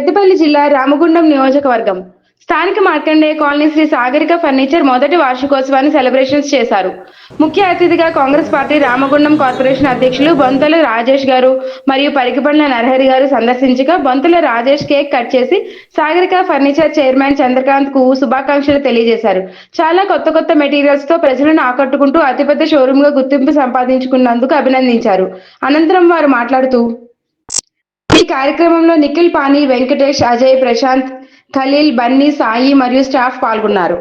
పెద్దపల్లి జిల్లా రామగుండం నియోజకవర్గం. స్థానిక మార్కండేయ కాలనీ శ్రీ సాగరిక ఫర్నిచర్ మొదటి వార్షికోత్సవాన్ని సెలబ్రేషన్స్ చేశారు. ముఖ్య అతిథిగా కాంగ్రెస్ పార్టీ రామగుండం కార్పొరేషన్ అధ్యక్షులు బొంతల రాజేష్ గారు మరియు పరికిపండ్ల నరహరి గారు సందర్శించగా బొంతల రాజేష్ కేక్ కట్ చేసి సాగరిక ఫర్నిచర్ చైర్మన్ చంద్రకాంత్కు శుభాకాంక్షలు తెలియజేశారు. చాలా కొత్త కొత్త మెటీరియల్స్తో ప్రజలను ఆకట్టుకుంటూ అతిపెద్ద షోరూమ్గా గుర్తింపు సంపాదించుకున్నందుకు అభినందించారు. అనంతరం వారు మాట్లాడుతూ కార్యక్రమంలో నిఖిల్ పానీ వెంకటేష్ అజయ్ ప్రశాంత్ ఖలీల్ బన్నీ సాయి మరియు స్టాఫ్ పాల్గొన్నారు.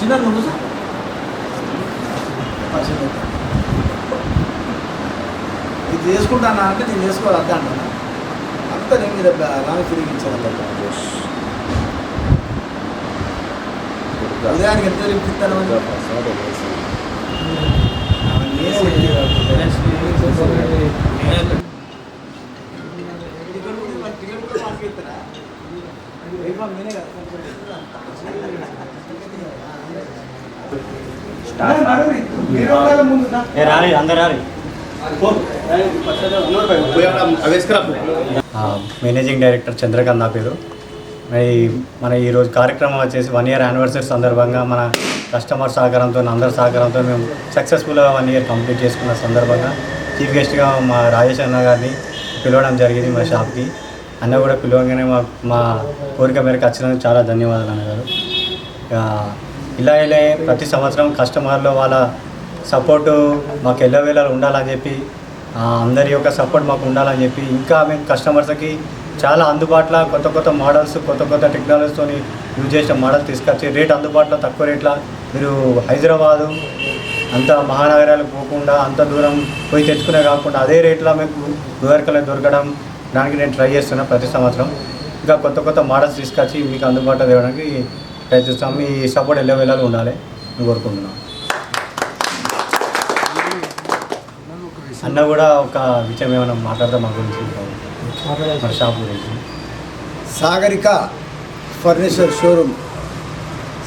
చిన్న ముందు సార్ ఇది చేసుకుంటానా అంటే నేను చేసుకోవాలి అద్దా అంటాను అంతా నేను మీద రాని తిరిగి ఇచ్చాను ఉదయానికి ఎంత ఇప్పిస్తాను ఏ అందరు మేనేజింగ్ డైరెక్టర్ చంద్రకాంత్ నా పేరు. మరి మన ఈరోజు కార్యక్రమం వచ్చేసి వన్ ఇయర్ యానివర్సరీ సందర్భంగా మన కస్టమర్ సహకారంతో అందరి సహకారంతో మేము సక్సెస్ఫుల్గా వన్ ఇయర్ కంప్లీట్ చేసుకున్న సందర్భంగా చీఫ్ గెస్ట్గా మా రాజేష్ అన్న గారిని పిలవడం జరిగింది మా షాప్కి. అన్న కూడా పిలవగానే మా మా కోరిక మేరకు వచ్చినందుకు చాలా ధన్యవాదాలు అన్నగారు ఇలా ఇలా ప్రతి సంవత్సరం కస్టమర్లు వాళ్ళ సపోర్టు మాకు ఎల్లవేళలు ఉండాలని చెప్పి అందరి యొక్క సపోర్ట్ మాకు ఉండాలని చెప్పి ఇంకా మేము కస్టమర్స్కి చాలా అందుబాటులో కొత్త కొత్త మోడల్స్ కొత్త కొత్త టెక్నాలజీతో యూజ్ చేసిన మోడల్ తీసుకొచ్చి రేట్ అందుబాటులో తక్కువ రేట్లో మీరు హైదరాబాదు అంత మహానగరాలకు పోకుండా అంత దూరం పోయి తెచ్చుకునే కాకుండా అదే రేట్లో మీకు దూరకలే దొరకడం దానికి నేను ట్రై చేస్తున్నా ప్రతి సంవత్సరం. ఇంకా కొత్త కొత్త మోడల్స్ తీసుకొచ్చి మీకు అందుబాటులో తేవడానికి చేస్తాం మీ సపోర్ట్ ఎలా వెళ్ళాలి ఉండాలి. నేను కోరుకుంటున్నాను అన్న కూడా ఒక విషయం ఏమైనా మాట్లాడదాం మా గురించి? మన షాప్ గురించి. సాగరిక ఫర్నిచర్ షోరూమ్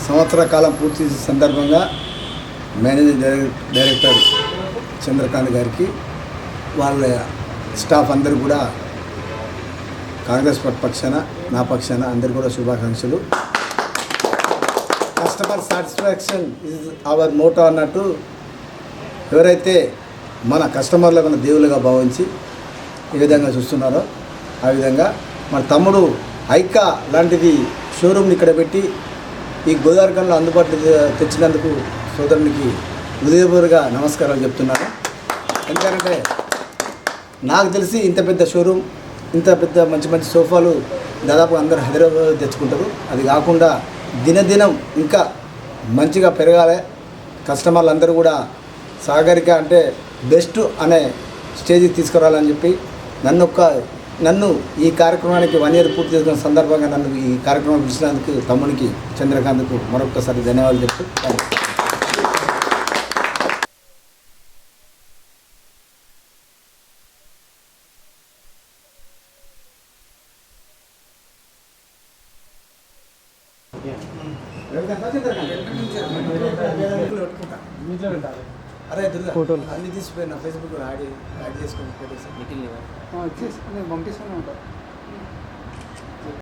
సంవత్సర కాలం పూర్తి సందర్భంగా మేనేజింగ్ డైరెక్టర్ చంద్రకాంత్ గారికి వాళ్ళ స్టాఫ్ అందరు కూడా కాంగ్రెస్ పార్టీ పక్షాన నా పక్షాన అందరు కూడా శుభాకాంక్షలు. Customer satisfaction is our motto అన్నట్టు ఎవరైతే మన కస్టమర్లకు మన దేవులుగా భావించి ఏ విధంగా చూస్తున్నారో ఆ విధంగా మన తమ్ముడు ఐకా లాంటిది షోరూమ్ని ఇక్కడ పెట్టి ఈ గోదావరికంలో అందుబాటులో తెచ్చినందుకు సోదరునికి హృదయపూర్వక నమస్కారాలు చెప్తున్నాను. ఎందుకంటే నాకు తెలిసి ఇంత పెద్ద షోరూమ్ ఇంత పెద్ద మంచి మంచి సోఫాలు దాదాపు అందరు హైదరాబాద్ తెచ్చుకుంటారు. అది కాకుండా దినదినం ఇంకా మంచిగా పెరగాలి. కస్టమర్లు అందరూ కూడా సాగరిక అంటే బెస్ట్ అనే స్టేజ్కి తీసుకురావాలని చెప్పి నన్ను ఒక్క నన్ను ఈ కార్యక్రమానికి వన్ ఇయర్ పూర్తి చేసుకున్న సందర్భంగా నన్ను ఈ కార్యక్రమం పిలిచినందుకు తమ్మునికి చంద్రకాంత్కు మరొకసారి ధన్యవాదాలు చెప్తూ అరే దుర్గా అన్ని తీసిపోయిన ఫేస్బుక్ యాడ్ యాడ్ చేసుకొని పెట్టేసి పంపిస్తూనే ఉంటా.